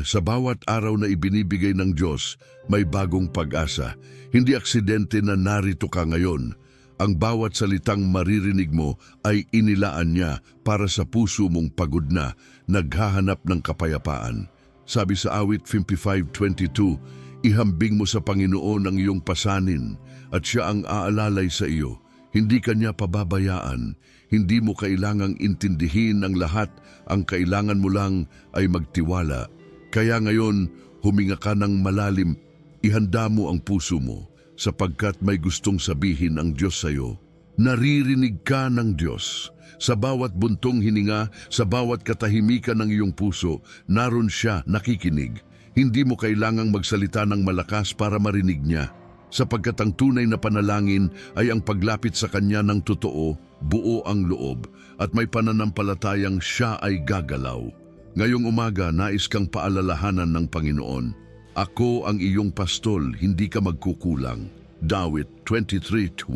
Sa bawat araw na ibinibigay ng Diyos, may bagong pag-asa. Hindi aksidente na narito ka ngayon. Ang bawat salitang maririnig mo ay inilaan niya para sa puso mong pagod na, naghahanap ng kapayapaan. Sabi sa awit 55.22, Ihambing mo sa Panginoon ang iyong pasanin at siya ang aalalay sa iyo. Hindi kanya pababayaan. Hindi mo kailangang intindihin ang lahat. Ang kailangan mo lang ay magtiwala. Kaya ngayon, huminga ka ng malalim. Ihanda mo ang puso mo sapagkat may gustong sabihin ang Diyos sa iyo. Naririnig ka ng Diyos. Sa bawat buntong hininga, sa bawat katahimikan ng iyong puso, naroon siya nakikinig. Hindi mo kailangang magsalita ng malakas para marinig niya sapagkat ang tunay na panalangin ay ang paglapit sa Kanya ng totoo, buo ang loob, at may pananampalatayang siya ay gagalaw. Ngayong umaga, nais kang paalalahanan ng Panginoon. Ako ang iyong pastol, hindi ka magkukulang. Dawit 23.1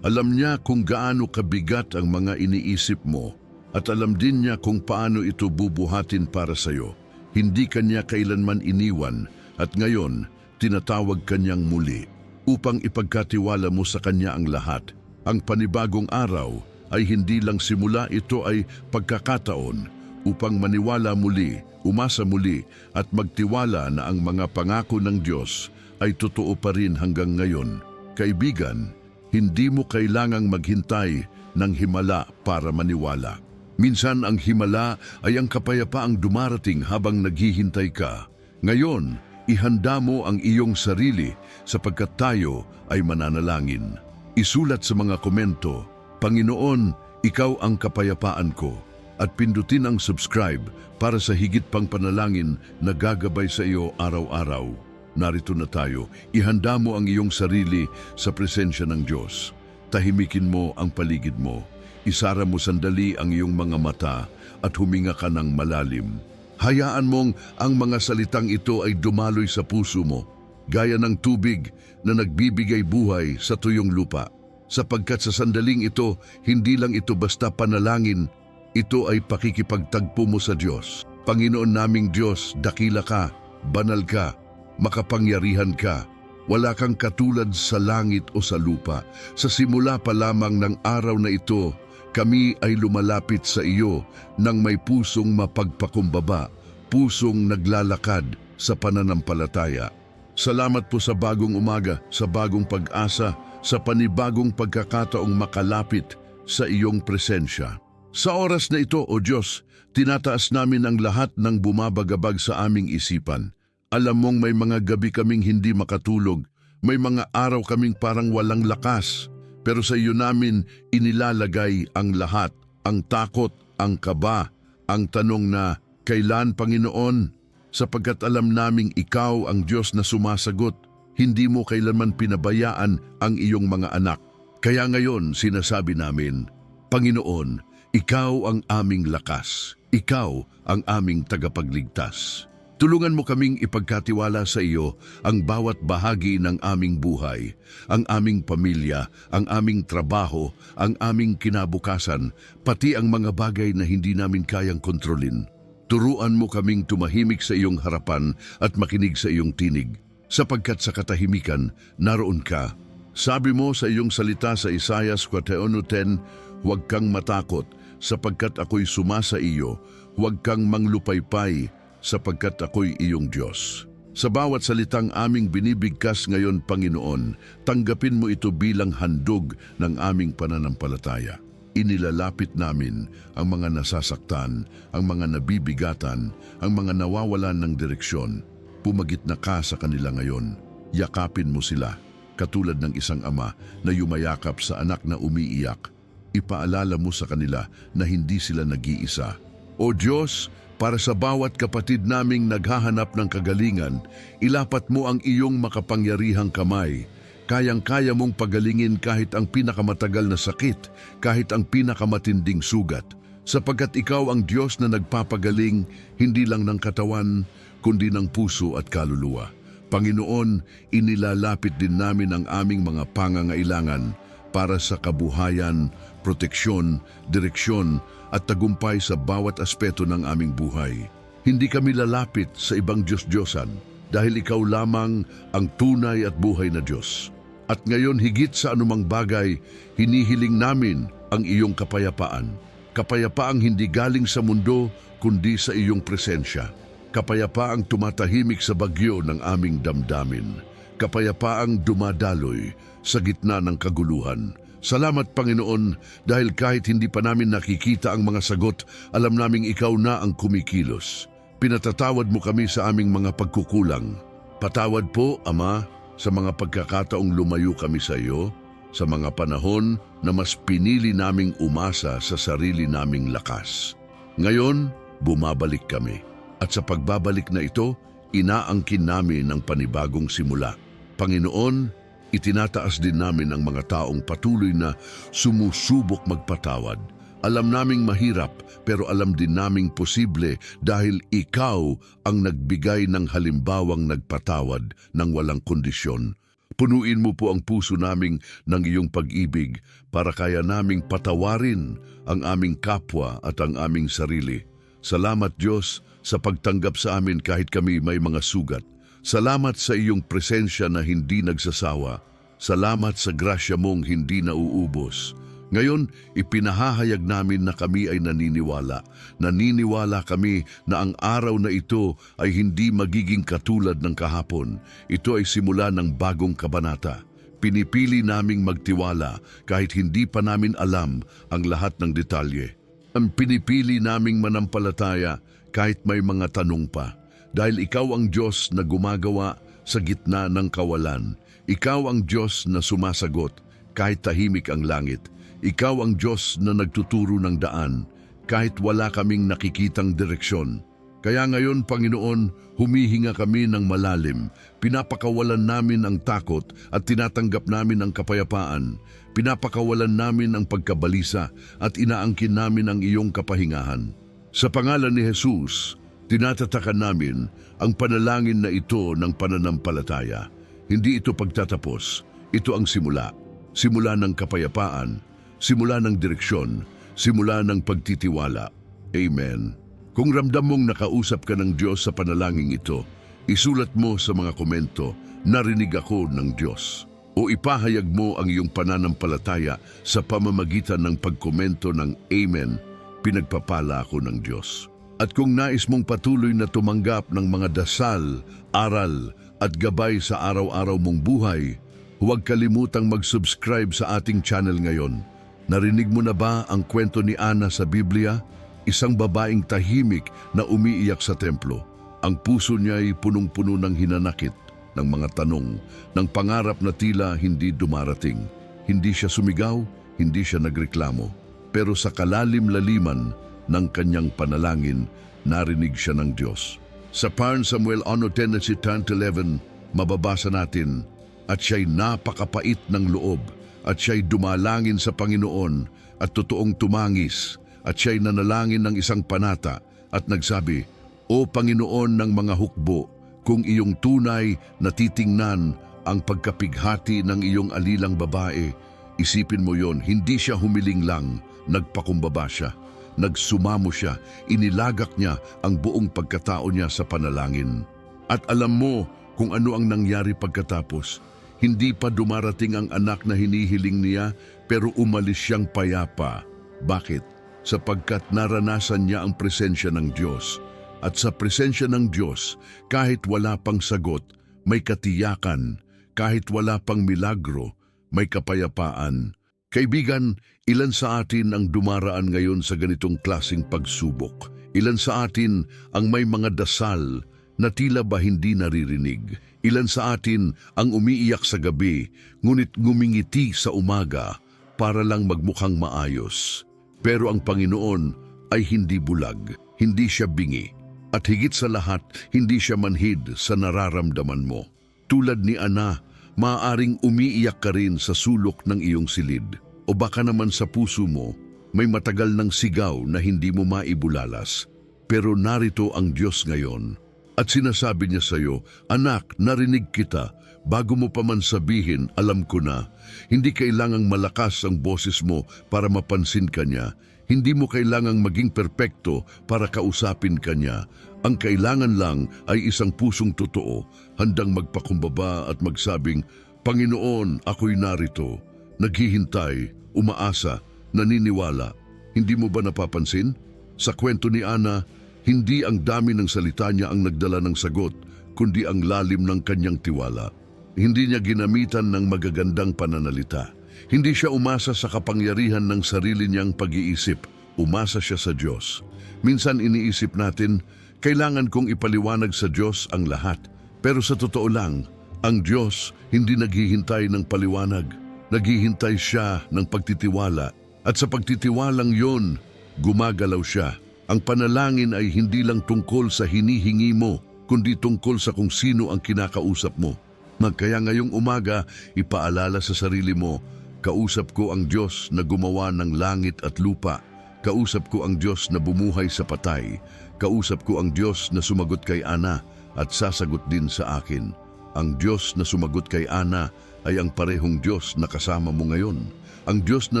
Alam niya kung gaano kabigat ang mga iniisip mo at alam din niya kung paano ito bubuhatin para sa iyo. Hindi kanya kailanman iniwan at ngayon tinatawag kanyang muli upang ipagkatiwala mo sa kanya ang lahat. Ang panibagong araw ay hindi lang simula, ito ay pagkakataon upang maniwala muli, umasa muli at magtiwala na ang mga pangako ng Diyos ay totoo pa rin hanggang ngayon. Kaibigan, hindi mo kailangang maghintay ng himala para maniwala. Minsan ang himala ay ang kapayapaang dumarating habang naghihintay ka. Ngayon, ihanda mo ang iyong sarili sapagkat tayo ay mananalangin. Isulat sa mga komento, Panginoon, Ikaw ang kapayapaan ko at pindutin ang subscribe para sa higit pang panalangin na gagabay sa iyo araw-araw. Narito na tayo, ihanda mo ang iyong sarili sa presensya ng Diyos. Tahimikin mo ang paligid mo. Isara mo sandali ang iyong mga mata at huminga ka ng malalim. Hayaan mong ang mga salitang ito ay dumaloy sa puso mo, gaya ng tubig na nagbibigay buhay sa tuyong lupa. Sapagkat sa sandaling ito, hindi lang ito basta panalangin, ito ay pakikipagtagpo mo sa Diyos. Panginoon naming Diyos, dakila ka, banal ka, makapangyarihan ka. Wala kang katulad sa langit o sa lupa. Sa simula pa lamang ng araw na ito, kami ay lumalapit sa iyo ng may pusong mapagpakumbaba, pusong naglalakad sa pananampalataya. Salamat po sa bagong umaga, sa bagong pag-asa, sa panibagong pagkakataong makalapit sa iyong presensya. Sa oras na ito, O Diyos, tinataas namin ang lahat ng bumabagabag sa aming isipan. Alam mong may mga gabi kaming hindi makatulog, may mga araw kaming parang walang lakas, pero sa iyo namin inilalagay ang lahat, ang takot, ang kaba, ang tanong na, Kailan, Panginoon? Sapagkat alam naming ikaw ang Diyos na sumasagot, hindi mo kailanman pinabayaan ang iyong mga anak. Kaya ngayon sinasabi namin, Panginoon, ikaw ang aming lakas, ikaw ang aming tagapagligtas. Tulungan mo kaming ipagkatiwala sa iyo ang bawat bahagi ng aming buhay, ang aming pamilya, ang aming trabaho, ang aming kinabukasan, pati ang mga bagay na hindi namin kayang kontrolin. Turuan mo kaming tumahimik sa iyong harapan at makinig sa iyong tinig, sapagkat sa katahimikan naroon ka. Sabi mo sa iyong salita sa Isaiah 41.10, Huwag kang matakot, sapagkat ako'y sumasa iyo, huwag kang manglupaypay, sapagkat ako'y iyong Diyos. Sa bawat salitang aming binibigkas ngayon, Panginoon, tanggapin mo ito bilang handog ng aming pananampalataya. Inilalapit namin ang mga nasasaktan, ang mga nabibigatan, ang mga nawawalan ng direksyon. Pumagit na ka sa kanila ngayon. Yakapin mo sila, katulad ng isang ama na yumayakap sa anak na umiiyak. Ipaalala mo sa kanila na hindi sila nag-iisa. O Diyos, para sa bawat kapatid naming naghahanap ng kagalingan, ilapat mo ang iyong makapangyarihang kamay. Kayang-kaya mong pagalingin kahit ang pinakamatagal na sakit, kahit ang pinakamatinding sugat. Sapagkat ikaw ang Diyos na nagpapagaling, hindi lang ng katawan, kundi ng puso at kaluluwa. Panginoon, inilalapit din namin ang aming mga pangangailangan para sa kabuhayan, proteksyon, direksyon at tagumpay sa bawat aspeto ng aming buhay. Hindi kami lalapit sa ibang Diyos-Diyosan dahil ikaw lamang ang tunay at buhay na Diyos. At ngayon higit sa anumang bagay, hinihiling namin ang iyong kapayapaan. Kapayapaang hindi galing sa mundo kundi sa iyong presensya. Kapayapaang tumatahimik sa bagyo ng aming damdamin. Kapayapaang dumadaloy sa gitna ng kaguluhan. Salamat Panginoon dahil kahit hindi pa namin nakikita ang mga sagot, alam naming ikaw na ang kumikilos. Pinatatawad mo kami sa aming mga pagkukulang. Patawad po, Ama, sa mga pagkakataong lumayo kami sa iyo, sa mga panahon na mas pinili naming umasa sa sarili naming lakas. Ngayon, bumabalik kami. At sa pagbabalik na ito, inaangkin namin ang panibagong simula. Panginoon, itinataas din namin ang mga taong patuloy na sumusubok magpatawad. Alam naming mahirap pero alam din naming posible dahil ikaw ang nagbigay ng halimbawang nagpatawad ng walang kondisyon. Punuin mo po ang puso naming ng iyong pag-ibig para kaya naming patawarin ang aming kapwa at ang aming sarili. Salamat Diyos sa pagtanggap sa amin kahit kami may mga sugat. Salamat sa iyong presensya na hindi nagsasawa. Salamat sa grasya mong hindi nauubos. Ngayon, ipinahahayag namin na kami ay naniniwala. Naniniwala kami na ang araw na ito ay hindi magiging katulad ng kahapon. Ito ay simula ng bagong kabanata. Pinipili naming magtiwala kahit hindi pa namin alam ang lahat ng detalye. Ang pinipili naming manampalataya kahit may mga tanong pa. Dahil ikaw ang Diyos na gumagawa sa gitna ng kawalan. Ikaw ang Diyos na sumasagot kahit tahimik ang langit. Ikaw ang Diyos na nagtuturo ng daan kahit wala kaming nakikitang direksyon. Kaya ngayon, Panginoon, humihinga kami ng malalim. Pinapakawalan namin ang takot at tinatanggap namin ang kapayapaan. Pinapakawalan namin ang pagkabalisa at inaangkin namin ang iyong kapahingahan. Sa pangalan ni Jesus, tinatatakan namin ang panalangin na ito ng pananampalataya. Hindi ito pagtatapos, ito ang simula. Simula ng kapayapaan, simula ng direksyon, simula ng pagtitiwala. Amen. Kung ramdam mong nakausap ka ng Diyos sa panalangin ito, isulat mo sa mga komento, narinig ako ng Diyos. O ipahayag mo ang iyong pananampalataya sa pamamagitan ng pagkomento ng Amen, pinagpapala ako ng Diyos. At kung nais mong patuloy na tumanggap ng mga dasal, aral at gabay sa araw-araw mong buhay, huwag kalimutang mag-subscribe sa ating channel ngayon. Narinig mo na ba ang kwento ni Ana sa Biblia? Isang babaeng tahimik na umiiyak sa templo. Ang puso niya ay punong-puno ng hinanakit, ng mga tanong, ng pangarap na tila hindi dumarating. Hindi siya sumigaw, hindi siya nagreklamo. Pero sa kalalim-laliman ng kanyang panalangin, narinig siya ng Diyos. Sa Parn Samuel Ano Tennessee 10-11, mababasa natin, at siya'y napakapait ng loob, at siya'y dumalangin sa Panginoon, at totoong tumangis, at siya'y nanalangin ng isang panata, at nagsabi, O Panginoon ng mga hukbo, kung iyong tunay na titingnan ang pagkapighati ng iyong alilang babae, isipin mo yon, hindi siya humiling lang, nagpakumbaba siya. Nagsumamo siya, inilagak niya ang buong pagkatao niya sa panalangin. At alam mo kung ano ang nangyari pagkatapos. Hindi pa dumarating ang anak na hinihiling niya pero umalis siyang payapa. Bakit? Sapagkat naranasan niya ang presensya ng Diyos. At sa presensya ng Diyos, kahit wala pang sagot, may katiyakan. Kahit wala pang milagro, may kapayapaan. Kaibigan, ilan sa atin ang dumaraan ngayon sa ganitong klasing pagsubok? Ilan sa atin ang may mga dasal na tila ba hindi naririnig? Ilan sa atin ang umiiyak sa gabi, ngunit ngumingiti sa umaga para lang magmukhang maayos? Pero ang Panginoon ay hindi bulag, hindi siya bingi. At higit sa lahat, hindi siya manhid sa nararamdaman mo. Tulad ni Ana, maaaring umiiyak ka rin sa sulok ng iyong silid. O baka naman sa puso mo, may matagal ng sigaw na hindi mo maibulalas. Pero narito ang Diyos ngayon. At sinasabi niya sa iyo, Anak, narinig kita. Bago mo pa man sabihin, alam ko na. Hindi kailangang malakas ang boses mo para mapansin ka niya. Hindi mo kailangang maging perpekto para kausapin ka niya. Ang kailangan lang ay isang pusong totoo, handang magpakumbaba at magsabing, Panginoon, ako'y narito. Naghihintay, umaasa, naniniwala. Hindi mo ba napapansin? Sa kwento ni Ana, hindi ang dami ng salita niya ang nagdala ng sagot, kundi ang lalim ng kanyang tiwala. Hindi niya ginamitan ng magagandang pananalita. Hindi siya umasa sa kapangyarihan ng sarili niyang pag-iisip. Umasa siya sa Diyos. Minsan iniisip natin, kailangan kong ipaliwanag sa Diyos ang lahat. Pero sa totoo lang, ang Diyos hindi naghihintay ng paliwanag. Naghihintay siya ng pagtitiwala. At sa pagtitiwalang yon, gumagalaw siya. Ang panalangin ay hindi lang tungkol sa hinihingi mo, kundi tungkol sa kung sino ang kinakausap mo. Magkaya ngayong umaga, ipaalala sa sarili mo, kausap ko ang Diyos na gumawa ng langit at lupa. Kausap ko ang Diyos na bumuhay sa patay. Kausap ko ang Diyos na sumagot kay Ana at sasagot din sa akin. Ang Diyos na sumagot kay Ana ay ang parehong Diyos na kasama mo ngayon. Ang Diyos na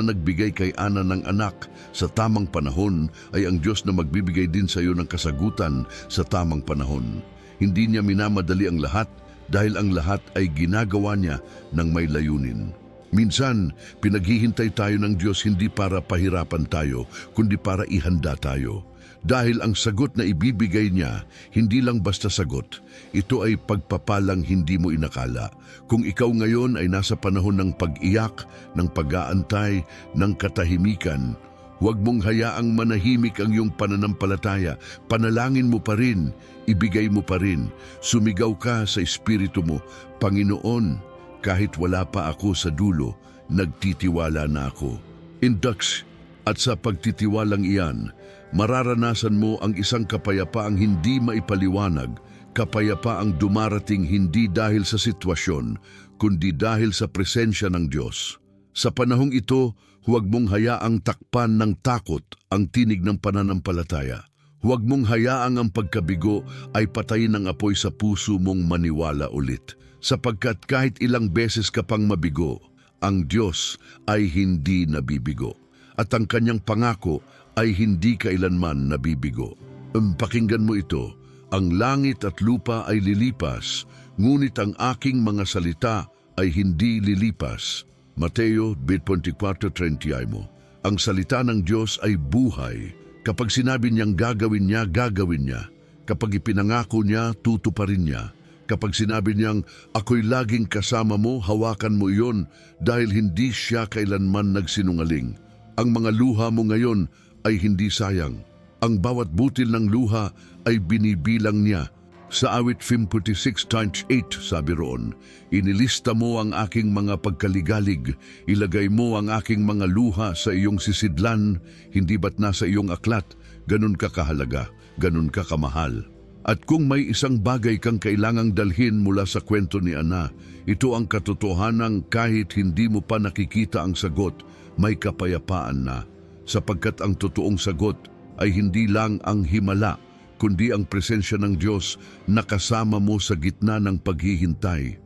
nagbigay kay Ana ng anak sa tamang panahon ay ang Diyos na magbibigay din sa iyo ng kasagutan sa tamang panahon. Hindi niya minamadali ang lahat dahil ang lahat ay ginagawa niya ng may layunin. Minsan, pinaghihintay tayo ng Diyos hindi para pahirapan tayo, kundi para ihanda tayo. Dahil ang sagot na ibibigay niya, hindi lang basta sagot, ito ay pagpapalang hindi mo inakala. Kung ikaw ngayon ay nasa panahon ng pag-iyak, ng pag-aantay, ng katahimikan, huwag mong hayaang manahimik ang iyong pananampalataya. Panalangin mo pa rin, ibigay mo pa rin. Sumigaw ka sa espiritu mo, Panginoon, kahit wala pa ako sa dulo, nagtitiwala na ako. Indux at sa pagtitiwalang iyan, mararanasan mo ang isang kapayapaang hindi maipaliwanag, kapayapaang dumarating hindi dahil sa sitwasyon, kundi dahil sa presensya ng Diyos. Sa panahong ito, huwag mong hayaang takpan ng takot ang tinig ng pananampalataya. Huwag mong hayaang ang pagkabigo ay patayin ng apoy sa puso mong maniwala ulit. Sapagkat kahit ilang beses ka pang mabigo, ang Diyos ay hindi nabibigo. At ang kanyang pangako ay hindi kailanman nabibigo. Um, pakinggan mo ito, ang langit at lupa ay lilipas, ngunit ang aking mga salita ay hindi lilipas. Mateo 24.30 mo. Ang salita ng Diyos ay buhay. Kapag sinabi niyang gagawin niya, gagawin niya. Kapag ipinangako niya, tutuparin niya. Kapag sinabi niyang, ako'y laging kasama mo, hawakan mo iyon dahil hindi siya kailanman nagsinungaling. Ang mga luha mo ngayon ay hindi sayang. Ang bawat butil ng luha ay binibilang niya. Sa awit 56 times 8 sabi roon, Inilista mo ang aking mga pagkaligalig, ilagay mo ang aking mga luha sa iyong sisidlan, hindi ba't nasa iyong aklat, ganun ka kahalaga, ganun ka kamahal. At kung may isang bagay kang kailangang dalhin mula sa kwento ni Ana, ito ang katotohanang kahit hindi mo pa nakikita ang sagot, may kapayapaan na. Sapagkat ang totoong sagot ay hindi lang ang himala, kundi ang presensya ng Diyos na kasama mo sa gitna ng paghihintay.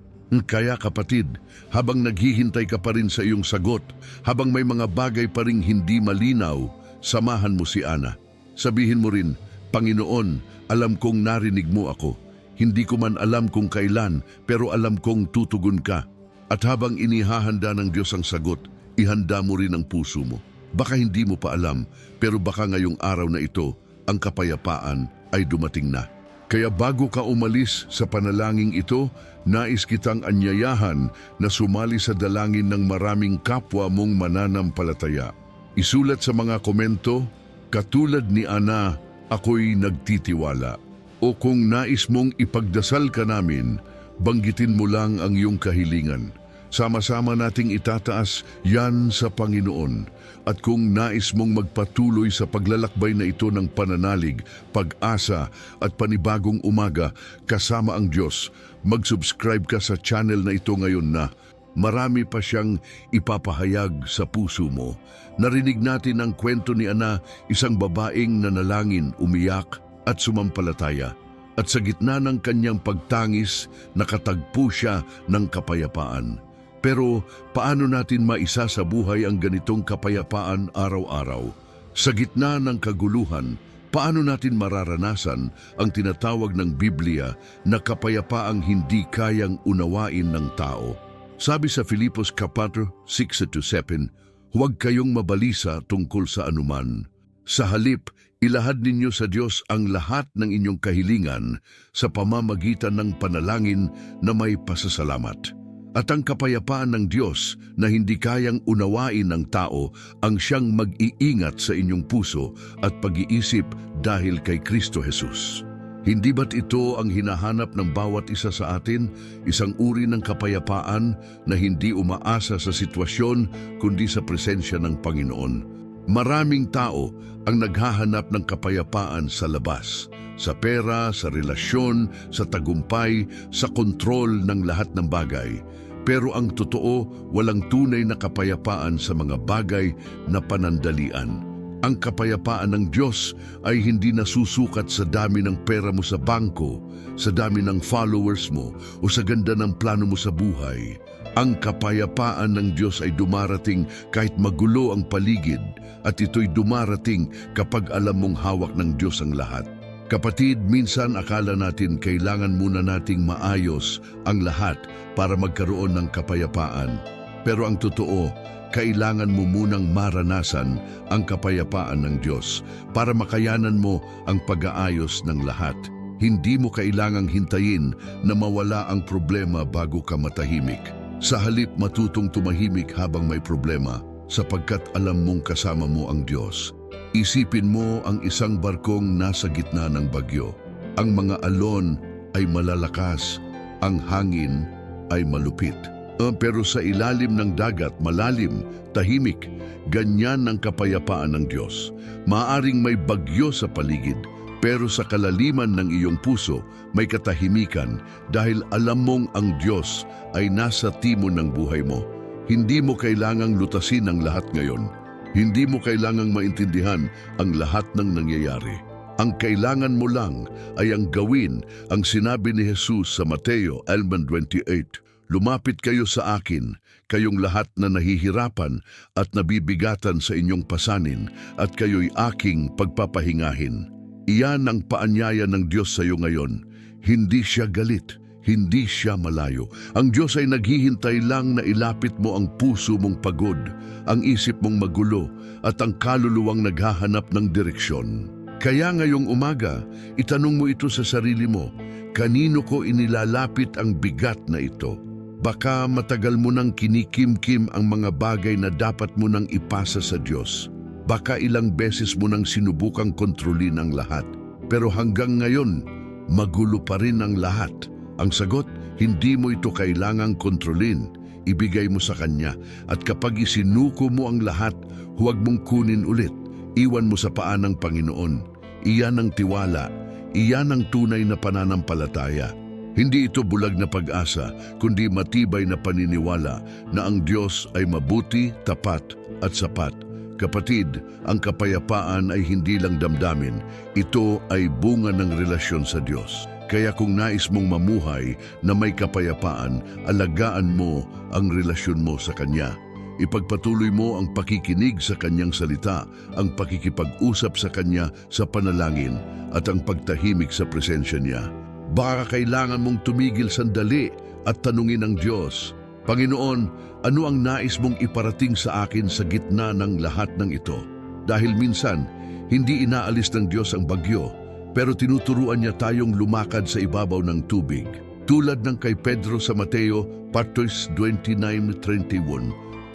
Kaya kapatid, habang naghihintay ka pa rin sa iyong sagot, habang may mga bagay pa ring hindi malinaw, samahan mo si Ana. Sabihin mo rin, Panginoon, alam kong narinig mo ako. Hindi ko man alam kung kailan, pero alam kong tutugon ka. At habang inihahanda ng Diyos ang sagot, ihanda mo rin ang puso mo. Baka hindi mo pa alam, pero baka ngayong araw na ito, ang kapayapaan ay dumating na. Kaya bago ka umalis sa panalangin ito, nais kitang anyayahan na sumali sa dalangin ng maraming kapwa mong mananampalataya. Isulat sa mga komento, katulad ni Ana, ako'y nagtitiwala. O kung nais mong ipagdasal ka namin, banggitin mo lang ang iyong kahilingan. Sama-sama nating itataas yan sa Panginoon. At kung nais mong magpatuloy sa paglalakbay na ito ng pananalig, pag-asa at panibagong umaga kasama ang Diyos, mag-subscribe ka sa channel na ito ngayon na marami pa siyang ipapahayag sa puso mo. Narinig natin ang kwento ni Ana, isang babaeng nanalangin, umiyak at sumampalataya. At sa gitna ng kanyang pagtangis, nakatagpo siya ng kapayapaan. Pero paano natin maisa sa buhay ang ganitong kapayapaan araw-araw? Sa gitna ng kaguluhan, paano natin mararanasan ang tinatawag ng Biblia na kapayapaang hindi kayang unawain ng tao? Sabi sa Filipos 4, 6-7, Huwag kayong mabalisa tungkol sa anuman. Sa halip, ilahad ninyo sa Diyos ang lahat ng inyong kahilingan sa pamamagitan ng panalangin na may pasasalamat. At ang kapayapaan ng Diyos na hindi kayang unawain ng tao ang siyang mag-iingat sa inyong puso at pag-iisip dahil kay Kristo Jesus. Hindi ba't ito ang hinahanap ng bawat isa sa atin, isang uri ng kapayapaan na hindi umaasa sa sitwasyon kundi sa presensya ng Panginoon? Maraming tao ang naghahanap ng kapayapaan sa labas, sa pera, sa relasyon, sa tagumpay, sa kontrol ng lahat ng bagay. Pero ang totoo, walang tunay na kapayapaan sa mga bagay na panandalian. Ang kapayapaan ng Diyos ay hindi nasusukat sa dami ng pera mo sa bangko, sa dami ng followers mo o sa ganda ng plano mo sa buhay. Ang kapayapaan ng Diyos ay dumarating kahit magulo ang paligid at ito'y dumarating kapag alam mong hawak ng Diyos ang lahat. Kapatid, minsan akala natin kailangan muna nating maayos ang lahat para magkaroon ng kapayapaan. Pero ang totoo, kailangan mo munang maranasan ang kapayapaan ng Diyos para makayanan mo ang pag-aayos ng lahat. Hindi mo kailangang hintayin na mawala ang problema bago ka matahimik. Sa halip matutong tumahimik habang may problema sapagkat alam mong kasama mo ang Diyos. Isipin mo ang isang barkong nasa gitna ng bagyo. Ang mga alon ay malalakas, ang hangin ay malupit. Uh, pero sa ilalim ng dagat, malalim, tahimik, ganyan ang kapayapaan ng Diyos. Maaring may bagyo sa paligid, pero sa kalaliman ng iyong puso, may katahimikan dahil alam mong ang Diyos ay nasa timon ng buhay mo. Hindi mo kailangang lutasin ang lahat ngayon. Hindi mo kailangang maintindihan ang lahat ng nangyayari. Ang kailangan mo lang ay ang gawin ang sinabi ni Jesus sa Mateo 11.28. Lumapit kayo sa akin, kayong lahat na nahihirapan at nabibigatan sa inyong pasanin, at kayo'y aking pagpapahingahin. Iyan ang paanyaya ng Diyos sa iyo ngayon. Hindi siya galit, hindi siya malayo. Ang Diyos ay naghihintay lang na ilapit mo ang puso mong pagod, ang isip mong magulo, at ang kaluluwang naghahanap ng direksyon. Kaya ngayong umaga, itanong mo ito sa sarili mo, kanino ko inilalapit ang bigat na ito? Baka matagal mo nang kinikimkim ang mga bagay na dapat mo nang ipasa sa Diyos. Baka ilang beses mo nang sinubukang kontrolin ang lahat. Pero hanggang ngayon, magulo pa rin ang lahat. Ang sagot, hindi mo ito kailangang kontrolin. Ibigay mo sa Kanya. At kapag isinuko mo ang lahat, huwag mong kunin ulit. Iwan mo sa paan ng Panginoon. Iyan ang tiwala. Iyan ang tunay na pananampalataya. Hindi ito bulag na pag-asa, kundi matibay na paniniwala na ang Diyos ay mabuti, tapat at sapat. Kapatid, ang kapayapaan ay hindi lang damdamin, ito ay bunga ng relasyon sa Diyos. Kaya kung nais mong mamuhay na may kapayapaan, alagaan mo ang relasyon mo sa Kanya. Ipagpatuloy mo ang pakikinig sa Kanyang salita, ang pakikipag-usap sa Kanya sa panalangin at ang pagtahimik sa presensya niya. Baka kailangan mong tumigil sandali at tanungin ang Diyos, Panginoon, ano ang nais mong iparating sa akin sa gitna ng lahat ng ito? Dahil minsan, hindi inaalis ng Diyos ang bagyo, pero tinuturuan niya tayong lumakad sa ibabaw ng tubig. Tulad ng kay Pedro sa Mateo 29.31,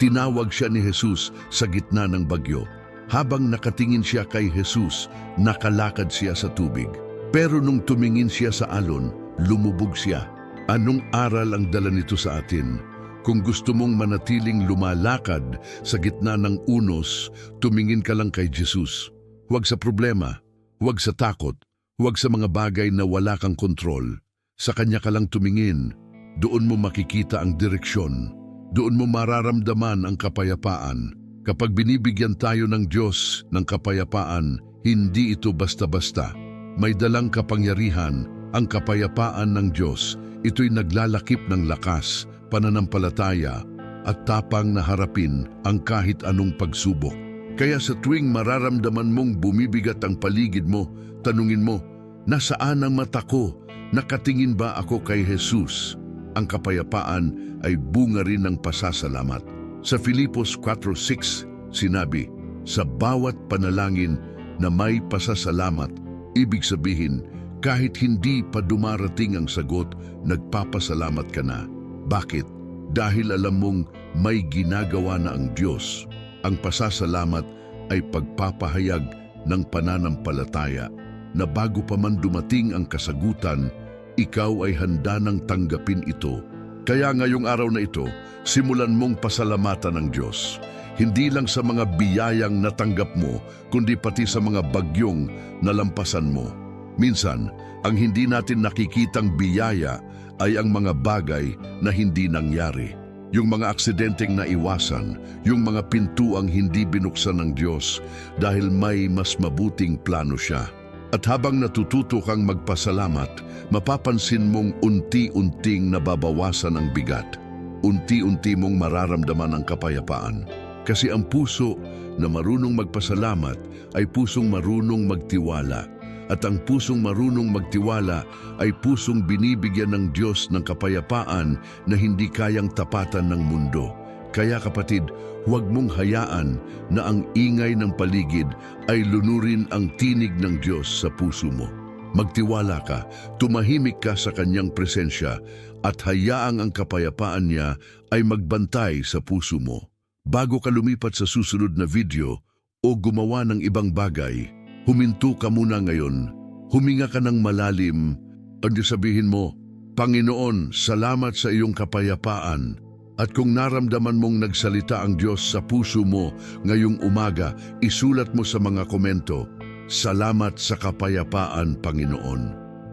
tinawag siya ni Jesus sa gitna ng bagyo. Habang nakatingin siya kay Jesus, nakalakad siya sa tubig. Pero nung tumingin siya sa alon, lumubog siya. Anong aral ang dala nito sa atin? Kung gusto mong manatiling lumalakad sa gitna ng unos, tumingin ka lang kay Jesus. Huwag sa problema, huwag sa takot, huwag sa mga bagay na wala kang kontrol. Sa Kanya ka lang tumingin, doon mo makikita ang direksyon. Doon mo mararamdaman ang kapayapaan. Kapag binibigyan tayo ng Diyos ng kapayapaan, hindi ito basta-basta. May dalang kapangyarihan ang kapayapaan ng Diyos. Ito'y naglalakip ng lakas, pananampalataya at tapang na harapin ang kahit anong pagsubok. Kaya sa tuwing mararamdaman mong bumibigat ang paligid mo, tanungin mo, nasaan ang mata ko? Nakatingin ba ako kay Jesus? Ang kapayapaan ay bunga rin ng pasasalamat. Sa Filipos 4.6, sinabi, Sa bawat panalangin na may pasasalamat, ibig sabihin, kahit hindi pa dumarating ang sagot, nagpapasalamat ka na. Bakit? Dahil alam mong may ginagawa na ang Diyos. Ang pasasalamat ay pagpapahayag ng pananampalataya na bago pa man dumating ang kasagutan, ikaw ay handa nang tanggapin ito. Kaya ngayong araw na ito, simulan mong pasalamatan ng Diyos. Hindi lang sa mga biyayang natanggap mo, kundi pati sa mga bagyong nalampasan mo. Minsan, ang hindi natin nakikitang biyaya ay ang mga bagay na hindi nangyari. Yung mga aksidenteng naiwasan, yung mga pintuang hindi binuksan ng Diyos dahil may mas mabuting plano siya. At habang natututo kang magpasalamat, mapapansin mong unti-unting nababawasan ang bigat. Unti-unti mong mararamdaman ang kapayapaan. Kasi ang puso na marunong magpasalamat ay pusong marunong magtiwala. At ang pusong marunong magtiwala ay pusong binibigyan ng Diyos ng kapayapaan na hindi kayang tapatan ng mundo. Kaya kapatid, huwag mong hayaan na ang ingay ng paligid ay lunurin ang tinig ng Diyos sa puso mo. Magtiwala ka, tumahimik ka sa kanyang presensya at hayaang ang kapayapaan niya ay magbantay sa puso mo. Bago ka lumipat sa susunod na video o gumawa ng ibang bagay, huminto ka muna ngayon, huminga ka ng malalim, at sabihin mo, Panginoon, salamat sa iyong kapayapaan. At kung naramdaman mong nagsalita ang Diyos sa puso mo ngayong umaga, isulat mo sa mga komento, Salamat sa kapayapaan, Panginoon.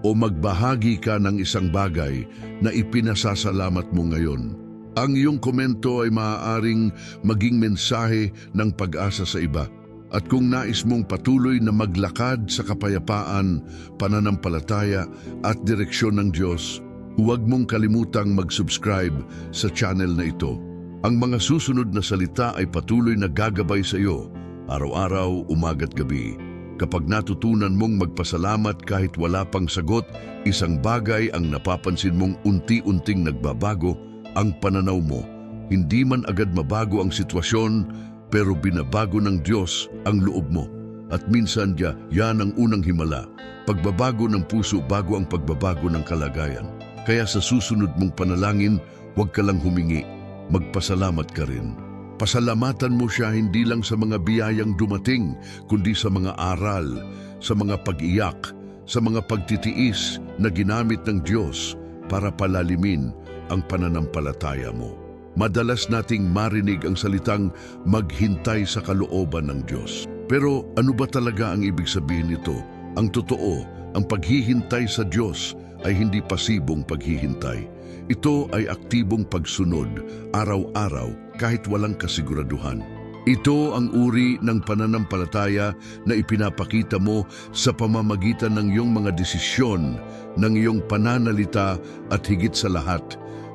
O magbahagi ka ng isang bagay na ipinasasalamat mo ngayon. Ang iyong komento ay maaaring maging mensahe ng pag-asa sa iba. At kung nais mong patuloy na maglakad sa kapayapaan, pananampalataya at direksyon ng Diyos, huwag mong kalimutang mag-subscribe sa channel na ito. Ang mga susunod na salita ay patuloy na gagabay sa iyo, araw-araw, umaga't gabi. Kapag natutunan mong magpasalamat kahit wala pang sagot, isang bagay ang napapansin mong unti-unting nagbabago, ang pananaw mo. Hindi man agad mabago ang sitwasyon, pero binabago ng Diyos ang loob mo. At minsan diya, yan ang unang himala. Pagbabago ng puso bago ang pagbabago ng kalagayan. Kaya sa susunod mong panalangin, huwag ka lang humingi. Magpasalamat ka rin. Pasalamatan mo siya hindi lang sa mga biyayang dumating, kundi sa mga aral, sa mga pag-iyak, sa mga pagtitiis na ginamit ng Diyos para palalimin ang pananampalataya mo. Madalas nating marinig ang salitang maghintay sa kalooban ng Diyos. Pero ano ba talaga ang ibig sabihin nito? Ang totoo, ang paghihintay sa Diyos ay hindi pasibong paghihintay. Ito ay aktibong pagsunod, araw-araw, kahit walang kasiguraduhan. Ito ang uri ng pananampalataya na ipinapakita mo sa pamamagitan ng iyong mga desisyon, ng iyong pananalita at higit sa lahat,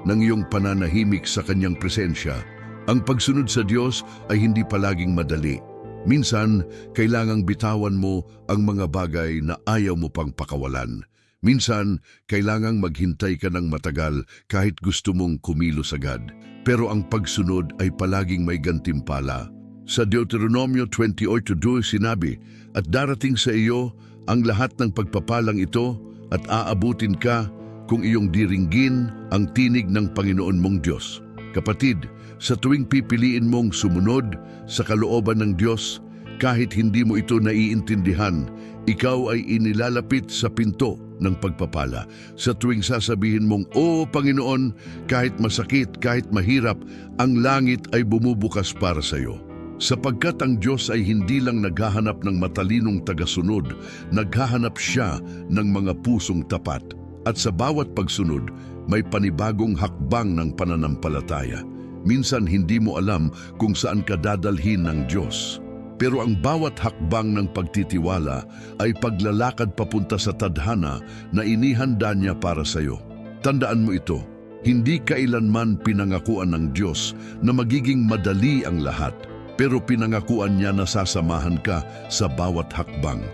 ng iyong pananahimik sa kanyang presensya. Ang pagsunod sa Diyos ay hindi palaging madali. Minsan, kailangang bitawan mo ang mga bagay na ayaw mo pang pakawalan. Minsan, kailangang maghintay ka ng matagal kahit gusto mong kumilos agad. Pero ang pagsunod ay palaging may gantimpala. Sa Deuteronomio 28.2 sinabi, At darating sa iyo ang lahat ng pagpapalang ito at aabutin ka kung iyong diringgin ang tinig ng Panginoon mong Diyos. Kapatid, sa tuwing pipiliin mong sumunod sa kalooban ng Diyos, kahit hindi mo ito naiintindihan, ikaw ay inilalapit sa pinto ng pagpapala. Sa tuwing sasabihin mong, O Panginoon, kahit masakit, kahit mahirap, ang langit ay bumubukas para sa iyo. Sapagkat ang Diyos ay hindi lang naghahanap ng matalinong tagasunod, naghahanap siya ng mga pusong tapat. At sa bawat pagsunod, may panibagong hakbang ng pananampalataya. Minsan hindi mo alam kung saan ka dadalhin ng Diyos. Pero ang bawat hakbang ng pagtitiwala ay paglalakad papunta sa tadhana na inihanda niya para sa iyo. Tandaan mo ito, hindi kailanman pinangakuan ng Diyos na magiging madali ang lahat. pero pinangakuan niya na sasamahan ka sa bawat hakbang.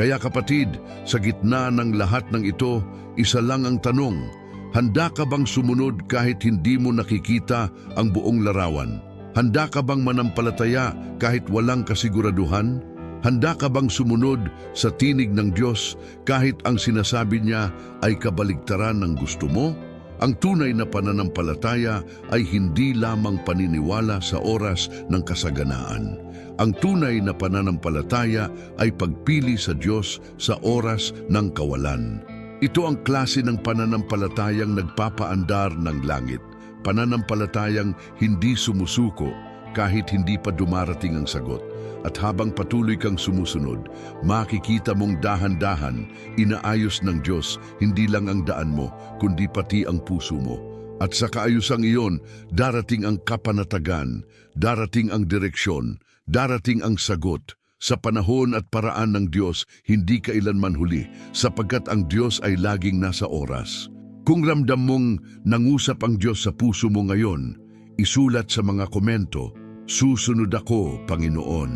Kaya kapatid, sa gitna ng lahat ng ito, isa lang ang tanong, handa ka bang sumunod kahit hindi mo nakikita ang buong larawan? Handa ka bang manampalataya kahit walang kasiguraduhan? Handa ka bang sumunod sa tinig ng Diyos kahit ang sinasabi niya ay kabaligtaran ng gusto mo? Ang tunay na pananampalataya ay hindi lamang paniniwala sa oras ng kasaganaan. Ang tunay na pananampalataya ay pagpili sa Diyos sa oras ng kawalan. Ito ang klase ng pananampalatayang nagpapaandar ng langit. Pananampalatayang hindi sumusuko kahit hindi pa dumarating ang sagot. At habang patuloy kang sumusunod, makikita mong dahan-dahan, inaayos ng Diyos hindi lang ang daan mo, kundi pati ang puso mo. At sa kaayusang iyon, darating ang kapanatagan, darating ang direksyon, darating ang sagot. Sa panahon at paraan ng Diyos, hindi kailanman huli, sapagkat ang Diyos ay laging nasa oras. Kung ramdam mong nangusap ang Diyos sa puso mo ngayon, isulat sa mga komento, Susunod ako, Panginoon.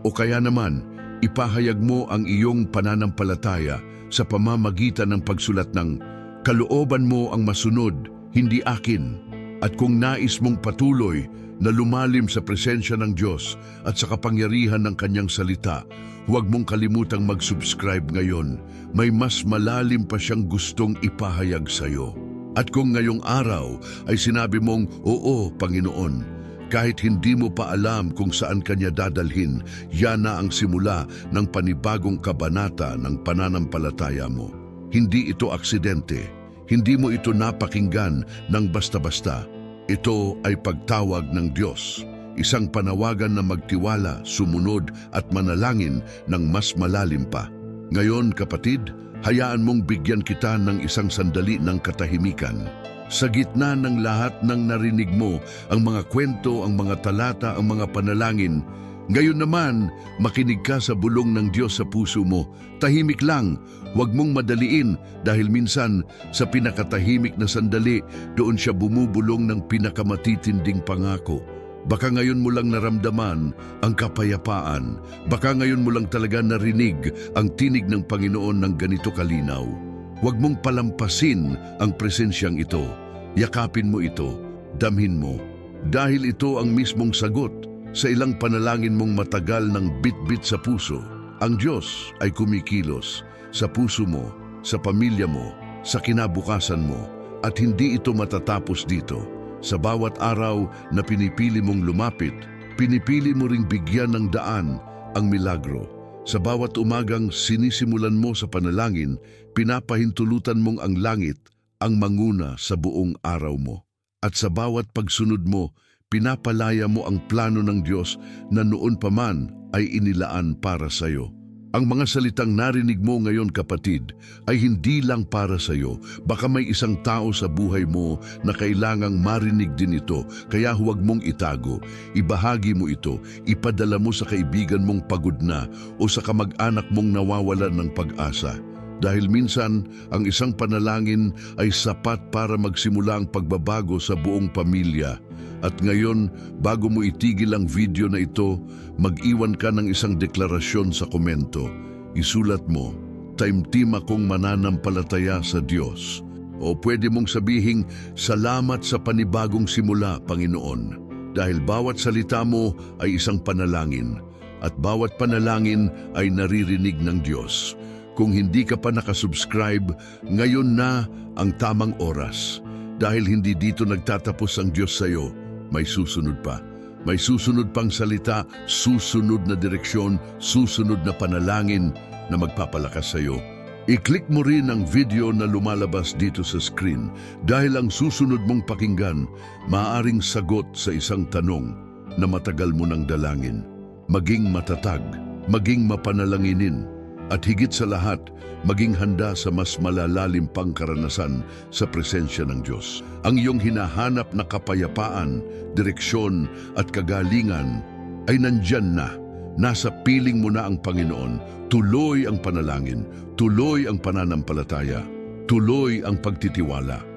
O kaya naman, ipahayag mo ang iyong pananampalataya sa pamamagitan ng pagsulat ng Kalooban mo ang masunod, hindi akin. At kung nais mong patuloy na lumalim sa presensya ng Diyos at sa kapangyarihan ng Kanyang salita, huwag mong kalimutang mag-subscribe ngayon. May mas malalim pa siyang gustong ipahayag sa iyo. At kung ngayong araw ay sinabi mong, Oo, Panginoon, kahit hindi mo pa alam kung saan kanya dadalhin, yan na ang simula ng panibagong kabanata ng pananampalataya mo. Hindi ito aksidente. Hindi mo ito napakinggan ng basta-basta. Ito ay pagtawag ng Diyos. Isang panawagan na magtiwala, sumunod at manalangin ng mas malalim pa. Ngayon, kapatid, hayaan mong bigyan kita ng isang sandali ng katahimikan. Sa gitna ng lahat ng narinig mo, ang mga kwento, ang mga talata, ang mga panalangin, ngayon naman, makinig ka sa bulong ng Diyos sa puso mo. Tahimik lang, huwag mong madaliin dahil minsan sa pinakatahimik na sandali, doon siya bumubulong ng pinakamatitinding pangako. Baka ngayon mo lang naramdaman ang kapayapaan. Baka ngayon mo lang talaga narinig ang tinig ng Panginoon ng ganito kalinaw. Huwag mong palampasin ang presensyang ito. Yakapin mo ito, damhin mo. Dahil ito ang mismong sagot sa ilang panalangin mong matagal ng bit-bit sa puso. Ang Diyos ay kumikilos sa puso mo, sa pamilya mo, sa kinabukasan mo, at hindi ito matatapos dito. Sa bawat araw na pinipili mong lumapit, pinipili mo ring bigyan ng daan ang milagro. Sa bawat umagang sinisimulan mo sa panalangin, pinapahintulutan mong ang langit ang manguna sa buong araw mo. At sa bawat pagsunod mo, pinapalaya mo ang plano ng Diyos na noon pa man ay inilaan para sa iyo. Ang mga salitang narinig mo ngayon kapatid ay hindi lang para sa iyo. Baka may isang tao sa buhay mo na kailangang marinig din ito, kaya huwag mong itago. Ibahagi mo ito, ipadala mo sa kaibigan mong pagod na o sa kamag-anak mong nawawalan ng pag-asa. Dahil minsan, ang isang panalangin ay sapat para magsimula ang pagbabago sa buong pamilya. At ngayon, bago mo itigil ang video na ito, mag-iwan ka ng isang deklarasyon sa komento. Isulat mo, Taimtim akong mananampalataya sa Diyos. O pwede mong sabihing, Salamat sa panibagong simula, Panginoon. Dahil bawat salita mo ay isang panalangin, at bawat panalangin ay naririnig ng Diyos. Kung hindi ka pa nakasubscribe, ngayon na ang tamang oras. Dahil hindi dito nagtatapos ang Diyos sa iyo, may susunod pa. May susunod pang salita, susunod na direksyon, susunod na panalangin na magpapalakas sa iyo. I-click mo rin ang video na lumalabas dito sa screen dahil ang susunod mong pakinggan, maaring sagot sa isang tanong na matagal mo nang dalangin. Maging matatag, maging mapanalanginin, at higit sa lahat, maging handa sa mas malalalim pang karanasan sa presensya ng Diyos. Ang iyong hinahanap na kapayapaan, direksyon at kagalingan ay nandyan na. Nasa piling mo na ang Panginoon. Tuloy ang panalangin, tuloy ang pananampalataya, tuloy ang pagtitiwala.